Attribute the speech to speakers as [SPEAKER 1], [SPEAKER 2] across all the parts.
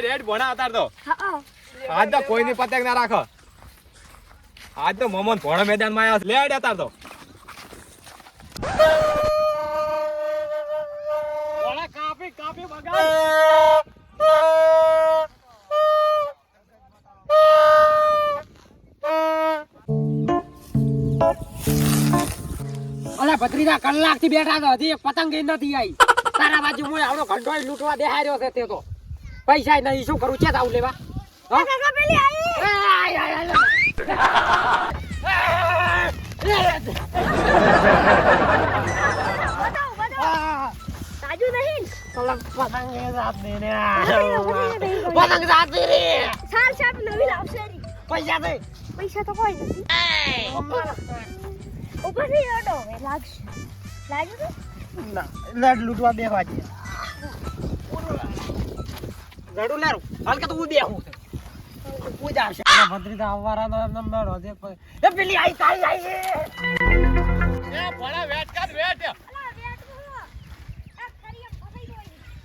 [SPEAKER 1] હેડ હેડ ભણા અતાર તો. આજ તો કોઈની પતંગ ના રાખો. આજ તો મોમન ભણો મેદાનમાં આવ્યો લેડ અતાર તો. કાપી કાપી બગાડ.
[SPEAKER 2] અલા ભત્રીજા કલાકથી બેઠા તો હજી પતંગ નથી આવી તારા બાજુ હું આવડો ઘંટો લૂંટવા દેહાર્યો છે તે તો. પૈસા નહીં શું કરું? છે આવું લેવા. પૈસા દે
[SPEAKER 3] પૈસા તો કોઈ નથી ઉપરથી અડો હવે લાગશે લાગ્યું
[SPEAKER 2] ના, લડ લૂંટવા બેવા છે રડું લેરું હાલ કે તો હું બેહું પૂજા આવશે અલા, ભત્રીજા આવવારાનો એમને મેળો છે એ પેલી આઈ કાઈ આઈ
[SPEAKER 1] એ ભણા વેટ કર વેટ.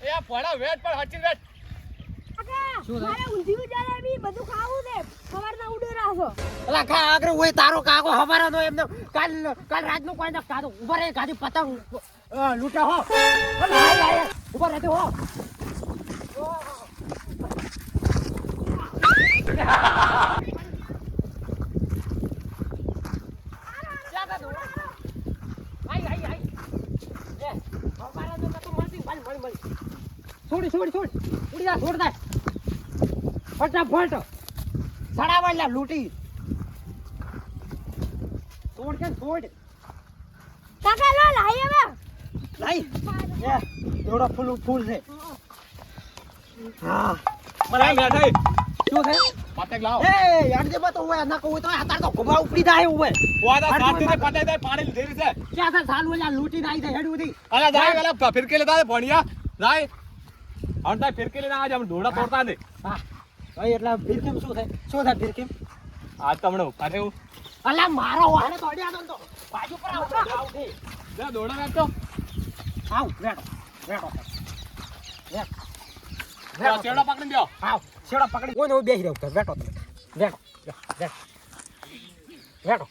[SPEAKER 1] એ ભણા વેટ પણ હચી વેટ.
[SPEAKER 2] પતંગ લૂટા લૂંટા હો. ઊભા રહેતો હો આય, આય, આય. એ, હવારાનો તો તું મળતી, મળી, મળી, મળી. છોડી છોડી છોડ. ઉડી જા છોડ દે ફટાફટ સડાવાળા લૂંટી. છોડ કે છોડ.
[SPEAKER 3] કાકા લો લાઈ હવે.
[SPEAKER 2] લાઈ. એ એવડો ફૂલ ફૂલ છે. હા.
[SPEAKER 1] મને બેઠા.
[SPEAKER 2] શું છે?
[SPEAKER 1] પતંગ લાવો.
[SPEAKER 2] એ યાર જે બતો હોય ના કહું તો આ તો ઘુમા ઉપડી જાય હોય
[SPEAKER 1] વાદા સાથી ને પતંગ દે પાણી લીધી છે
[SPEAKER 2] ક્યાં છે સાલ ઓલા લૂટી નાઈ દે હેડ ઉધી
[SPEAKER 1] અલા જાય પેલા ફિરકી લેતા દે ભણિયા. જાય. હણ તાય ફિરકી લઈને આજે અમે ઢોળા તોડતા દે
[SPEAKER 2] હા. ભાઈ એટલે ભીરકેમ શું થાય? શું થાય ભીરકેમ
[SPEAKER 1] આજ તમને હું
[SPEAKER 2] અલા મારો વાળે તો અડ્યા તો બાજુ પર આવ આવ દે
[SPEAKER 1] લે દોડા
[SPEAKER 2] આવ બેઠો બેઠો. બેઠ.
[SPEAKER 1] પેલા ચેડા પકડી દો
[SPEAKER 2] આવ. છેડા પકડી. કોઈ બેસી રહ્યો બેઠો તમે. બેઠો બેઠો બેઠો.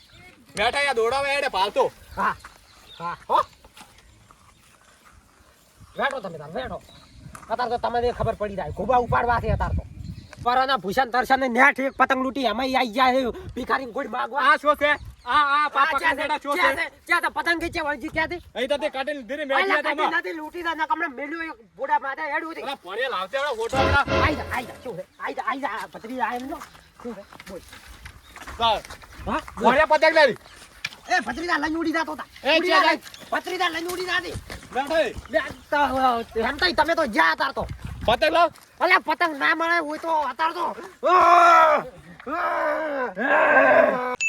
[SPEAKER 1] યા દોડાવે એને પાલતો.
[SPEAKER 2] હા હા હો. બેઠો તમે તાર બેઠો. અત્યારે તો તમને ખબર પડી જાય ખુબા ઉપાડવા છે અતાર તો. પરાના ભૂષણ દર્શન ને નેઠ એક પતંગ લૂંટી એમાં આઈ જાય ભિખારી ગોળ માગવા.
[SPEAKER 1] આ શું છે? આ આ પા
[SPEAKER 2] આ
[SPEAKER 1] પકડી
[SPEAKER 2] છે?
[SPEAKER 1] છે?
[SPEAKER 2] ક્યાં? પતંગ કે?
[SPEAKER 1] અહીં તો ધીરે તમે
[SPEAKER 2] નથી લૂંટી દા, નકર હમણાં મેલ્યું બોડા માથે હેડ
[SPEAKER 1] લાવતે ફોટો
[SPEAKER 2] આઈ જા, આઈ જા, શું છે? આઈ જા, આઈ જા, ભત્રીજ આ એમ લો. શું છે? બોલ.
[SPEAKER 1] ચાલ.
[SPEAKER 2] હા? બોલ.
[SPEAKER 1] પતંગ લેવી
[SPEAKER 2] એ ભત્રીજા લઈને ઉડી જાતો તા.
[SPEAKER 1] એ
[SPEAKER 2] જા, ઉડી જાતી.
[SPEAKER 1] બેઠા
[SPEAKER 2] લે, તો, એમ તો તમે તો જ્યાં તાર તો
[SPEAKER 1] પતંગ લાવ
[SPEAKER 2] અલ્યા પતંગ ના મળે હોય તો અતાર તો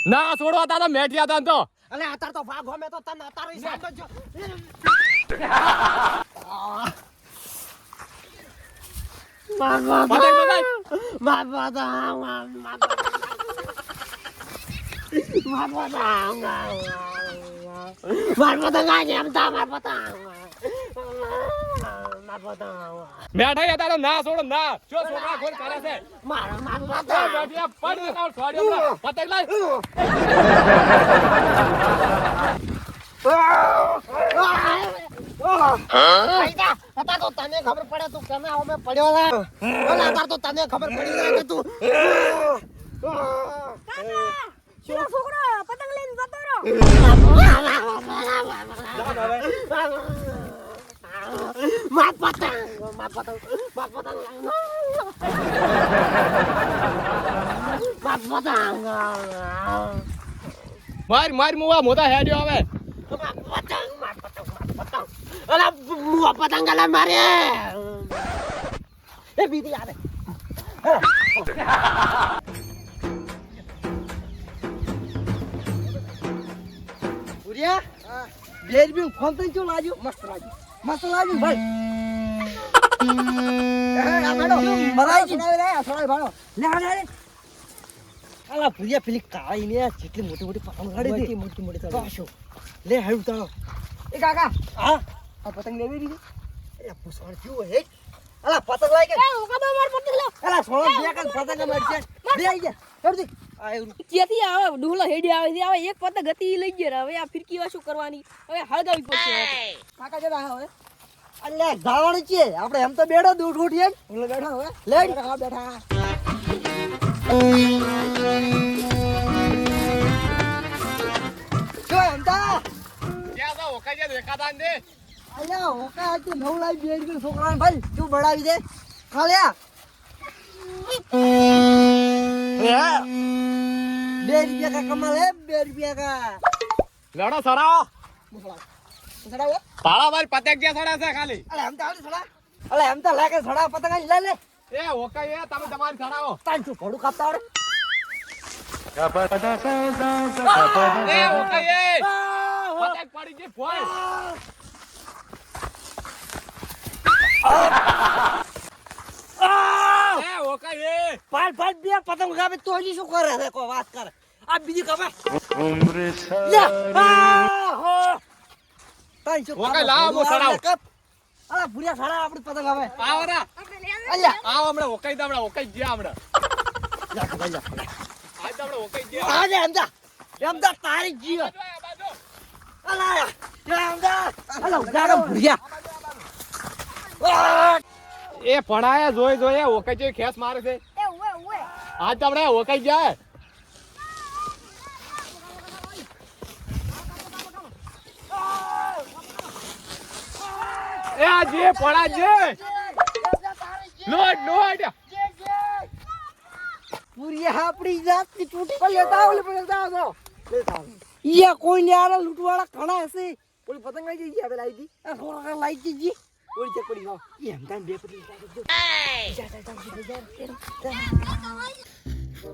[SPEAKER 1] ના છોડો હતા તો મેઠિયા હતા તો
[SPEAKER 2] અલ્યા અતાર તો ભાગ હોમે તો તને અતાર હિસાબ
[SPEAKER 1] પતંગ
[SPEAKER 2] પતંગ માર પતંગ માર પતંગ
[SPEAKER 1] મેઠા હતા તો ના છોડ ના. જો છોકરા ખોલ કરે છે.
[SPEAKER 2] માર માર
[SPEAKER 1] મેઠિયા પડ દેતા છોડ્યો. પતંગ
[SPEAKER 2] અત્યારે તો તને ખબર પડે તું કેમે અમે પડ્યો છે. અત્યારે તો તને ખબર પડી જાય કે તું.
[SPEAKER 3] છોકરો? પતંગ લઈને જતો રહ્યો
[SPEAKER 2] માર પતંગ માર પતંગ માર પતંગ માર પતંગ
[SPEAKER 1] માર માર મુવા મોટા હેડ્યો આવે
[SPEAKER 2] પતંગ માર પતંગ માર પતંગ અલા મુઆ પતંગ અલા મારે. એ બીજી આવે.
[SPEAKER 4] ઉરિયા બેજ બી ફોન તઈ ચો લાજો મસ્ત લાજો મસ્ત લાજો ભાઈ. એ આ ભાડો. ભરાઈ જી રે આ સોળાઈ ભાડો. લે લે લે આલા ભુરિયા પેલી કાળી ને જેટલી મોટી મોટી પતંગ ગાડી દે મોટી મોટી તો શું લે હેડ ઉતારો એ કાકા. હા? આ પતંગ લેવી દીધી એ પૂછવાનું થયું હે? આલા પતંગ લાઈ કે.
[SPEAKER 3] એ હું કદો માર પતંગ
[SPEAKER 4] બે આઈ ગયા.
[SPEAKER 3] ક્યાંથી આવે ડોલો હેડી આવે છે હવે એક પતંગ ગતિ લઈ ગયા હવે આ ફિરકી વાશું કરવાની? હવે હળગાવી પડશે
[SPEAKER 4] કાકા જરા હવે. અલ્યા ધાવણ છે. આપણે એમ તો બેડો દૂધ ઉઠીએ ઓલો બેઠો હવે. લે બેઠા બેઠા જો એમ તા.
[SPEAKER 1] ક્યાં તો ઓકાઈ જાય દેખાતા ને?
[SPEAKER 4] અલ્યા હોકા હતી નવ લાઈ બે રૂપિયા છોકરાને ભાઈ. તું બળાવી દે. ખાલ્યા. બે રૂપિયા કા કમાલ હે બે રૂપિયા કા
[SPEAKER 1] લડો સરાવો.
[SPEAKER 4] સડાવો
[SPEAKER 1] તાળા મારી પતંગ ક્યાં સડા છે ખાલી?
[SPEAKER 4] અલે એમ તા સડા અલે એમ તા લાગે સડા પતંગ લે લે
[SPEAKER 1] એ ઓકાઈ, એ તમે તમારી સડાવો.
[SPEAKER 4] તાન તું ઘોડું કાપતા આવડે
[SPEAKER 1] એ ઓકાઈ, એ. પતંગ પડી ગઈ ફોય એ ઓકાઈ એ
[SPEAKER 4] પાલ પાલ બે પતંગ કાપે તો હજી શું કરે છે કોઈ વાત કરે. આ બીજી કાપે લે આ હો. તાન શું
[SPEAKER 1] ઓકે, લાવો, મો સડાવ
[SPEAKER 4] અલા ભૂરિયા સડા આપડી પતંગ આવે
[SPEAKER 1] આવરા
[SPEAKER 4] અલ્યા.
[SPEAKER 1] આવ હમણાં ઓકાઈ દા હમણાં ઓકાઈ ગયા હમણાં.
[SPEAKER 4] જા ખબર જા.
[SPEAKER 1] આજ હમણાં ઓકાઈ ગયા.
[SPEAKER 4] આજે એમ તા એમ તારી જીવ. અલા એમદા અલા ઉડાડો ભૂરિયા
[SPEAKER 1] એ ભણાયા જોઈ જોઈ ઓકાઈ જોઈ ખેસ મારે છે. આજ તો હમણાં ઓકાઈ જાય. એ આ જે પડા જે નોટ લોટ.
[SPEAKER 4] પૂરિયા આપણી જાતની તૂટી પડી લેતા ઓલે પણ લેતા આવો ઈયા કોઈ ને આરા લૂંટવાળા ઘણા હશે. ઓલી પતંગ લઈ જઈ આપણે લાવી દી. આ થોડા લાઈ જઈ ઓલી ચેક પડી હા. ઈ એમ તાન બે પડી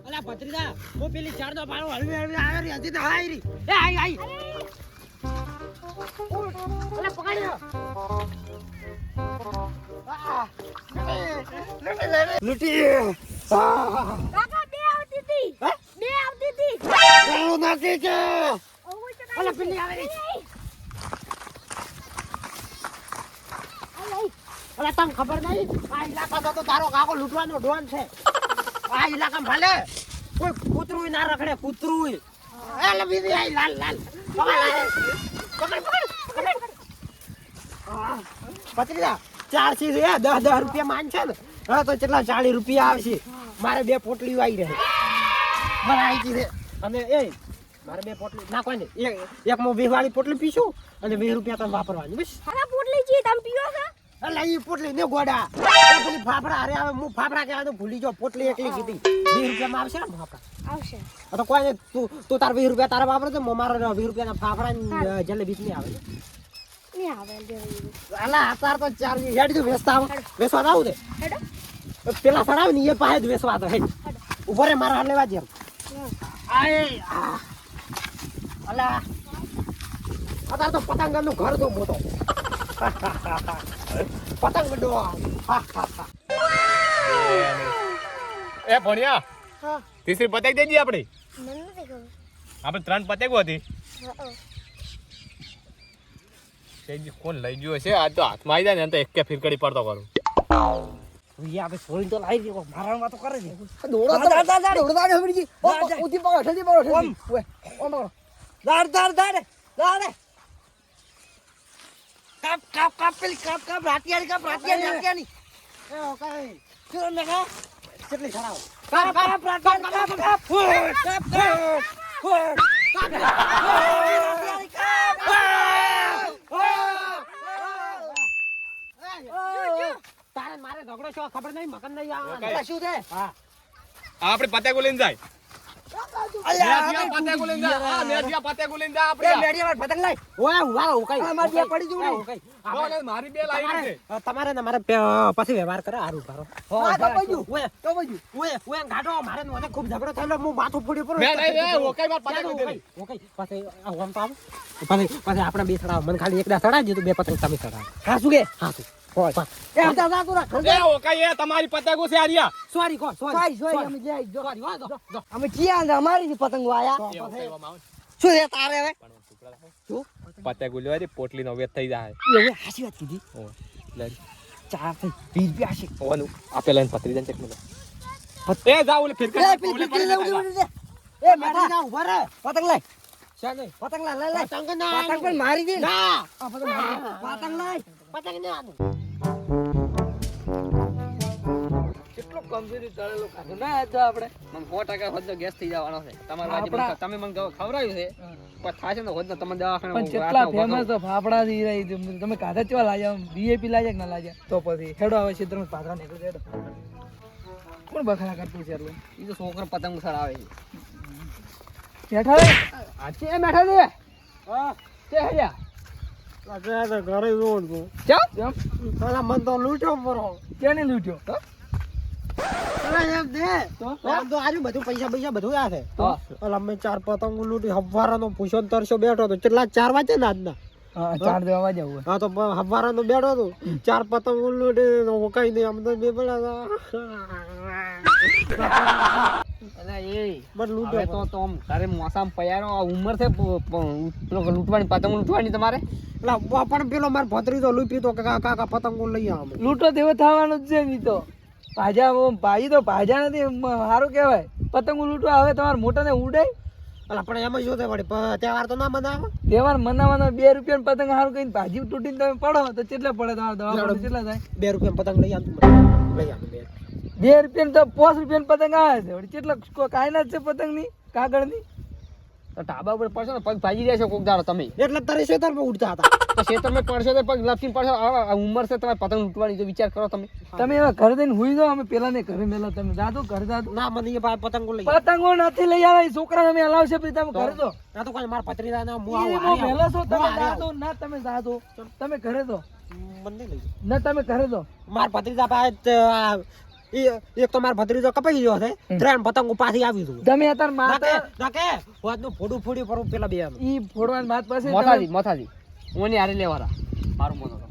[SPEAKER 2] અલા ભત્રીજા હું પેલી ચાર દો ભાડો હળવી હળવી આવે રી હજી તો હાઈ રી. એ આઈ આઈ અલા પકડ્યો
[SPEAKER 4] લૂંટી
[SPEAKER 3] કાકા બે આવતી હતી? બે આવતી હતી.
[SPEAKER 4] નાખે છે
[SPEAKER 2] અલા પેલી આવે રી. અલા તને ખબર નહીં આ ઇલાકા તો તારો કાકો લૂંટવાનો ડોન છે. આ ઇલાકા ભલે કોઈ કૂતરું ના રખડે કૂતરું એ બીજી આઈ લાલ પકડ પકડ છે દસ દસ રૂપિયા માન છે ને. હા તો કેટલા ચાલીસ રૂપિયા આવશે? મારે બે પોટલી આવી રહે. મને આવી છે. અને એ મારે બે પોટલી નાખવાની. એક મો વીસ વાળી પોટલી પીશું અને વીસ રૂપિયા તમે વાપરવાની બસ.
[SPEAKER 3] પોટલી છે તમે પીવો છો?
[SPEAKER 2] એટલે એ પોટલી ને ગોડા. પેલી ફાફડા અરે હવે હું ફાફડા કહેવા તો ભૂલી જાઉં પોટલી એકલી કીધી. વીસ રૂપિયામાં આવશે ને ફાફડા?
[SPEAKER 3] આવશે.
[SPEAKER 2] તો કોઈ તું તું તાર વીસ રૂપિયા તારા વાપરે તો મારા વીસ રૂપિયાના ફાફડા ને જલેબી નહીં આવે.
[SPEAKER 3] નહીં આવે
[SPEAKER 2] અલા અત્યારે તો ચાર હેડ તું વેસતા આવો. વેચવા આવું દે પેલા સડાવે ને એ પાસે જ વેસવા તો હેડ. ઊભો રે મારા લેવા જેમ. અલા અત્યારે તો પતંગનું ઘર તો મોટો. પતંગ
[SPEAKER 1] એ ભણ્યા?
[SPEAKER 3] હા.
[SPEAKER 1] તીસરી પતંગ દેજી આપણી.
[SPEAKER 3] મને નથી ખબર.
[SPEAKER 1] આપણે ત્રણ પતંગો હતી. કોણ લઈ ગયો છે આજ તો હાથમાં આવી જાય ને તો એક ફિરકડી પડતો કરું.
[SPEAKER 2] આપણે છોડી તો લાવી દીધો કરે છે.
[SPEAKER 4] દોડો દાડ દાડ દાડ દોડો દાડ હમણી જી. ઓ ઉધી પકડ ઠેજી પકડ ઠેજી ઓમ. દાડ દાડ દાડ. દાડ. કાપ કાપ કાપ પેલી કાપ કાપ રાતિયાની કાપ રાતિયાની રાતિયાની
[SPEAKER 2] એ ઓકે
[SPEAKER 4] ચલો ને કા
[SPEAKER 2] કેટલી છડાવો
[SPEAKER 4] કાપ કાપ રાતિયાની કાપ કાપ કાપ. કાપ રાતિયાની કાપ.
[SPEAKER 2] તારે મારે ઝઘડો છો? ખબર નહીં? મગન નહીં આવે
[SPEAKER 4] આ શું છે?
[SPEAKER 2] હા.
[SPEAKER 1] આપણે પતંગો લઈને જાય.
[SPEAKER 2] તમારે મારે પછી વ્યવહાર કરે હારું કરો મારે મને ખૂબ ઝઘડો થયેલો હું માથું ફૂડી પડું
[SPEAKER 1] મેં નહીં, એ ઓકાઈ માર પતંગ
[SPEAKER 2] ઓકાઈ,
[SPEAKER 1] લીધેલી.
[SPEAKER 2] ઓકાઈ. પછી આપણે બે ચડાવો મને ખાલી એક દા ચડાવી દીધું બે પતંગ તમે ચડાવો
[SPEAKER 4] હા શું કે?
[SPEAKER 2] હા તું
[SPEAKER 1] તમારી પતંગો છે આર્યા
[SPEAKER 2] સોરી કો સોરી.
[SPEAKER 4] સોય અમે જઈ જો.
[SPEAKER 2] સોરી હો જો.
[SPEAKER 4] અમે ને અમારી પતંગો આયા.
[SPEAKER 1] ને.
[SPEAKER 4] શું છે તારે હવે?
[SPEAKER 1] પણ પતંગો લેવા દે પોટલીનો વેત થઈ જાય.
[SPEAKER 4] એવું હાચી વાત કીધી.
[SPEAKER 1] ઓ, લે.
[SPEAKER 4] ચાર થઈ વીસ
[SPEAKER 1] પતરી જાય ચેક ઓલે ફિરકા ઓલે
[SPEAKER 2] ના
[SPEAKER 4] પતંગ લાય
[SPEAKER 2] શાને?
[SPEAKER 4] પતંગ લાય લાય લાય
[SPEAKER 2] પતંગ ના
[SPEAKER 4] પતંગ પણ મારી દે ને. પતંગ પતંગ લાય.
[SPEAKER 2] પતંગ ના આનું.
[SPEAKER 5] કમજોરી તળેલું ખાધું. ના આજ આપણે મને સો ટકા હોદનો ગેસ થઈ જવાનો છે. તમારા બાજુ તમે મને ખવડાવ્યું છે. પણ થાશે ને હોદનો તમે દવાખાને
[SPEAKER 6] પણ કેટલા ફેમસ તો ફાફડા થી રહી તમે કાઢા ચેવા લાગ્યા? બીએપી લાગ્યા કે ના તો પછી. હેડો આવે છે તમે પાછા નીકળી કોણ બખાડા કરતું છે એટલે
[SPEAKER 5] એ તો છોકરો પતંગ સર આવે છે.
[SPEAKER 6] બેઠા રે?
[SPEAKER 5] આજે એ બેઠા છે?
[SPEAKER 2] હા,
[SPEAKER 5] તે હર્યા
[SPEAKER 2] આ તો ઘરે જોઉં છું.
[SPEAKER 6] કેમ
[SPEAKER 2] પેલા મન તો લૂંટ્યો પરો. દે.
[SPEAKER 6] તો?
[SPEAKER 2] ચાર પતંગ લૂંટી હવારાનો પૂછો ને તરસો બેઠો હતો. કેટલા? ચાર વાગે ને આજના.
[SPEAKER 6] ચાર દેવા જવું
[SPEAKER 2] હા તો હવારા નો બેઠો હતો. ચાર પતંગ લૂંટી તો કઈ નહીં અમદાવાદ બે પડ્યા
[SPEAKER 5] લૂંટવાની પતંગ લૂંટવાની તમારે?
[SPEAKER 2] પણ પેલો મારો ભત્રીજો લૂંટી તો કાકા કાકા પતંગો લઈ આવ
[SPEAKER 6] લૂંટો તેવો થવાનું જ છે મી તો. ભાજા ભાજી તો ભાજા નથી સારું કહેવાય. પતંગો લૂંટવા હવે તમારે મોટા ને ઉડાય?
[SPEAKER 2] અલા પણ એમાં શું થાય વળી? તહેવાર તો ના મનાવો?
[SPEAKER 6] તહેવાર મનાવવાનો બે રૂપિયા પતંગ સારું કહીને ભાજી તૂટીને તમે પડો તો કેટલા પડે તમારે દવા કેટલા થાય?
[SPEAKER 2] બે રૂપિયા પતંગ લઈ આવ લઈ આવ બે
[SPEAKER 6] રૂપિયા તો પાંચ રૂપિયા પતંગ આવે છે. કેટલા કાયના છે પતંગની કાગળની
[SPEAKER 5] તો ઢાબા ઉપર પડશે ને પગ ભાજી રહેશો કોક દાડો તમે.
[SPEAKER 2] એટલે તારી શેતર પર ઉડતા હતા.
[SPEAKER 5] તો ખેતરમાં પડશે તો પગ લપસીને પડશે. ઉંમર છે તમારે પતંગ લૂંટવાની જો વિચાર કરો તમે.
[SPEAKER 6] તમે એવા ઘરે જઈને હુઈ જાઓ અમે પેલા ને ઘરે મેલા તમે. જાતો ઘરે જાતો
[SPEAKER 2] ના મને એ ભાઈ પતંગો લઈ
[SPEAKER 6] પતંગો નથી લઈ આવે છોકરા અમે હલાવશે પછી તમે ઘરે દો
[SPEAKER 2] ના તો કોઈ મારા પતરી ના મું
[SPEAKER 6] ઈ
[SPEAKER 2] આવું
[SPEAKER 6] મેલો છો તમે
[SPEAKER 2] હું
[SPEAKER 6] ના તમે જાતો તમે ઘરે
[SPEAKER 2] દો મને લઈ
[SPEAKER 6] ના તમે ઘરે દો
[SPEAKER 2] મારા પતરી પાસે એક તો મારા ભત્રીજો કપાઈ ગયો છે. ત્રણ પતંગો પાછી આવી છું.
[SPEAKER 6] તમે અત્યારે માતા
[SPEAKER 2] નાકે વાતનું ફોડું ફોડી પર પેલા બે.
[SPEAKER 6] ઈ ફોડવાની વાત પાસે
[SPEAKER 5] મોથાજી મોથાજી. ઓની હારે લેવાના. મારું મોનો તો.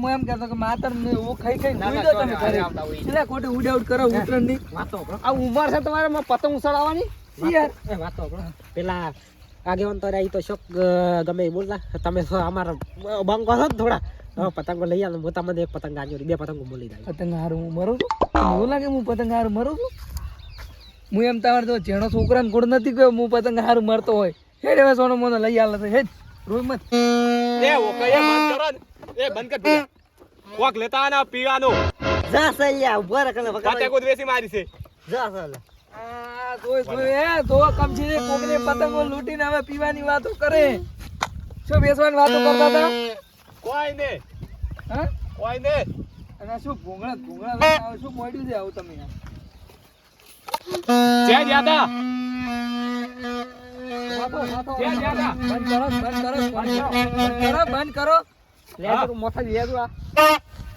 [SPEAKER 6] હું એમ કહેતો કે માતર ને ઓ ખાઈ ખાઈ
[SPEAKER 5] ના,
[SPEAKER 6] હુઈ તમે
[SPEAKER 5] હારે
[SPEAKER 6] ઘરે.
[SPEAKER 5] આવતા હોય.
[SPEAKER 6] એટલે ખોટે ઉડ આઉટ કરો ઉતરણની.
[SPEAKER 2] વાતો
[SPEAKER 5] આ ઉંમર છે તમારે માં પતંગ ઉછાળવાની?
[SPEAKER 6] યાર
[SPEAKER 2] એ વાતો પેલા આગેવાન તો રહ્યા, તો શોક ગમે બોલતા. તમે તો અમારા બંકો છો ને થોડા. હવે પતંગો લઈ આવ્યો મોટા મને એક પતંગ આજો બે પતંગો લઈ આવ્યો
[SPEAKER 6] પતંગ હારું હું મરું છું? એવું લાગે હું પતંગ હારું મરું છું? હું એમ તમારે તો જેનો છોકરાને ગુણ નથી ગયો હું પતંગ હારું મરતો હોય. હેડ હવે સોનો મોનો લઈ આલે છે હેડ રોઈ મત.
[SPEAKER 1] એ ઓકે એ બંધ કરો એ બંધ કર ભૂલ્યા. કોક લેતા આના પીવાનો.
[SPEAKER 4] જા સૈયા ઊભા ને
[SPEAKER 1] કાતે કોઈ વેસી મારી છે.
[SPEAKER 4] જા સલ્યા
[SPEAKER 6] આ તોય તોય એ તો કમથી કોકને પતંગો લૂટીને હવે પીવાની વાતો કરે. શું બેસવાની વાતો કરતા હતા?
[SPEAKER 1] કોઈ ને
[SPEAKER 6] હા?
[SPEAKER 1] કોઈ ને
[SPEAKER 6] અને શું ભૂંગળા ભૂંગળા શું મોડ્યું છે આવું તમે?
[SPEAKER 1] જ્યાં જ્યાં તા.
[SPEAKER 6] વાતો, વાતો,
[SPEAKER 1] જ્યાં જ્યાં તા.
[SPEAKER 6] બંધ કરો બંધ કરો બંધ કરો બંધ કરો
[SPEAKER 5] લે તું મોથાજી લે આ.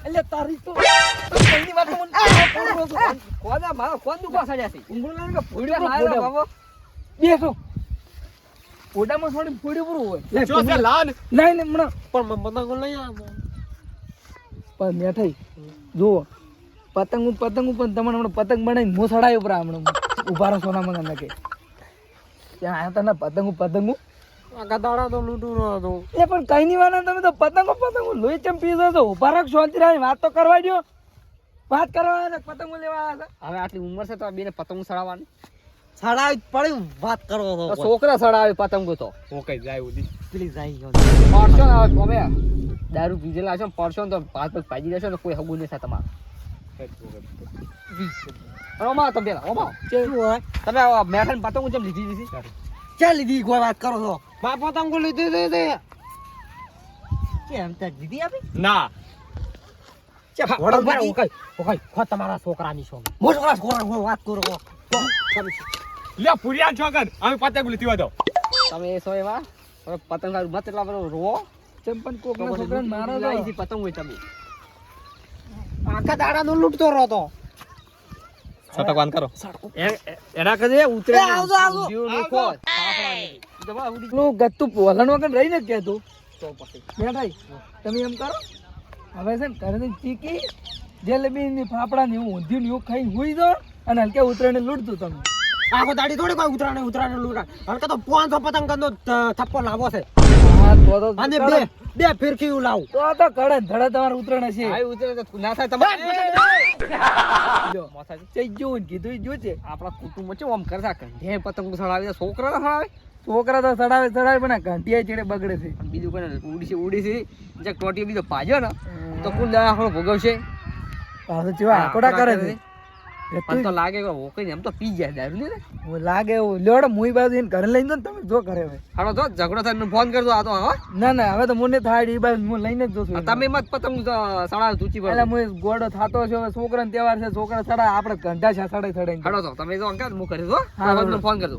[SPEAKER 6] એટલે તારી તો કઈની વાતો મને કોણ છો?
[SPEAKER 5] મારો દુખવા સાડ્યા છે?
[SPEAKER 6] ઊંઘું લાગે બાબો. બેસો. ફોડામાં થોડી ફોડ્યું પૂરું હોય.
[SPEAKER 1] જો છે લાન
[SPEAKER 6] નહીં નહીં
[SPEAKER 2] પણ પતંગ પતંગો લઈ આવો.
[SPEAKER 6] પણ મેઠાઈ જુઓ. પતંગ પતંગ પણ તમને હમણાં પતંગ બનાવીને મોસડાય ઉપર હમણાં ઊભા રહો સોના મને કે. ત્યાં આયા તને પતંગ પતંગ
[SPEAKER 2] આખા તો લૂંટું ન હતું.
[SPEAKER 6] એ પણ કઈ નહીં વાના તમે તો પતંગો પતંગો લોહી ચમ પીધો તો ઊભા રાખ શાંતિ રાખ વાત તો કરવા દો વાત કરવા આવ્યા પતંગો લેવા આવ્યા હતા?
[SPEAKER 5] હવે આટલી ઉંમર છે તો આ બેને પતંગ સડાવવાની?
[SPEAKER 4] સડાવી પડી વાત કરો
[SPEAKER 5] તો
[SPEAKER 4] તો
[SPEAKER 5] છોકરા સડાવે પતંગો તો
[SPEAKER 1] ઓકે જાય ઉદી
[SPEAKER 4] પેલી જાય
[SPEAKER 5] પડશો ને હવે દારૂ પીધેલા છે ને તો પાંચ પાંચ પાજી જશે ને કોઈ હગું નહીં થાય તમારે. ઓમાં તમે પેલા ઓમાં.
[SPEAKER 4] શું હોય?
[SPEAKER 5] તમે આ મેઠાને પતંગો ચમ લીધી દીધી?
[SPEAKER 4] ક્યાં લીધી? કોઈ વાત કરો છો
[SPEAKER 2] મા પતંગો લીધી હતી તે.
[SPEAKER 4] કેમ તે દીધી આપી?
[SPEAKER 1] ના.
[SPEAKER 2] વડો મારે ઓકાઈ, ઓકાઈ, ખો તમારા છોકરાની
[SPEAKER 4] મોટો ક્લાસ વાત કરો કો
[SPEAKER 1] લે પુરિયાન છોકર અમે પતંગ લીધી હતો
[SPEAKER 5] તમે એ સો એવા? હવે પતંગ સારું મત એટલા બધો રોવો.
[SPEAKER 6] ચંપન
[SPEAKER 5] તો
[SPEAKER 6] કોકના
[SPEAKER 5] છોકરા
[SPEAKER 6] છોકરાને મારો તો.
[SPEAKER 5] પતંગ હોય તમે.
[SPEAKER 2] આખા દાડા નો લૂંટતો
[SPEAKER 1] રહો કરો.
[SPEAKER 5] એના કદે ઉતરે
[SPEAKER 4] આવજો,
[SPEAKER 6] ગત્તું પોલણ વગર રહીને જ કહેતું.
[SPEAKER 5] તો પછી.
[SPEAKER 6] તમે એમ કરો. હવે છે ને ઘરની ચીકી જલેબી ની ફાફડા ની ઊંધિયું ને એવું ખાઈ હુઈ દો અને હલકે ઉતરાને લૂંટતું તમે.
[SPEAKER 2] આખો દાડી થોડી કોઈ ઉતરાણે ઉતરાણે લૂટા હલકે તો પાંચસો પતંગ નો થપ્પો લાવો છે. અને બે બે ફિરકી લાવ.
[SPEAKER 6] તો તો કડે ધડે તમારે ઉતરણ છે
[SPEAKER 5] આ ઉતરે તો ના થાય તમારે.
[SPEAKER 6] જો
[SPEAKER 5] માથા
[SPEAKER 6] ચઈ જોવું કીધું જો છે.
[SPEAKER 5] આપણા કુટુંબ છે આમ કરતા કંધે પતંગ સડાવી છોકરા સડાવે
[SPEAKER 6] છોકરા તો સડાવે સડાવે પણ ઘંટિયા ચીડે બગડે છે.
[SPEAKER 5] બીજું કોઈ ઉડી છે ઉડી છે. જે ટોટીઓ બીજો ભાજ્યો ને તો કોણ દવા આપણો ભોગવશે
[SPEAKER 6] પાછો ચેવા આકોડા કરે છે. એ
[SPEAKER 5] તો લાગે કે ઓકે એમ તો પી જાય દારૂ ને
[SPEAKER 6] હું લાગે એવું. લેવડો મુઈ બાજુ એને ઘરે લઈને તમે જો કરે હવે.
[SPEAKER 5] હાલો તો ઝઘડો થઈને ફોન કરજો આ તો હા.
[SPEAKER 6] ના ના હવે તો મને થાય એ બાજુ હું લઈને જ જોશું
[SPEAKER 5] તમે મત પતંગ સડાવ તૂચી
[SPEAKER 6] એટલે
[SPEAKER 5] પડે.
[SPEAKER 6] હું ગોડો થાતો છે હવે છોકરાનો તહેવાર છે છોકરા સડા આપણે ઘંટા છે સડાઈ સડાઈ
[SPEAKER 5] હાલો તો તમે જો અંકા હું. ફોન કરજો.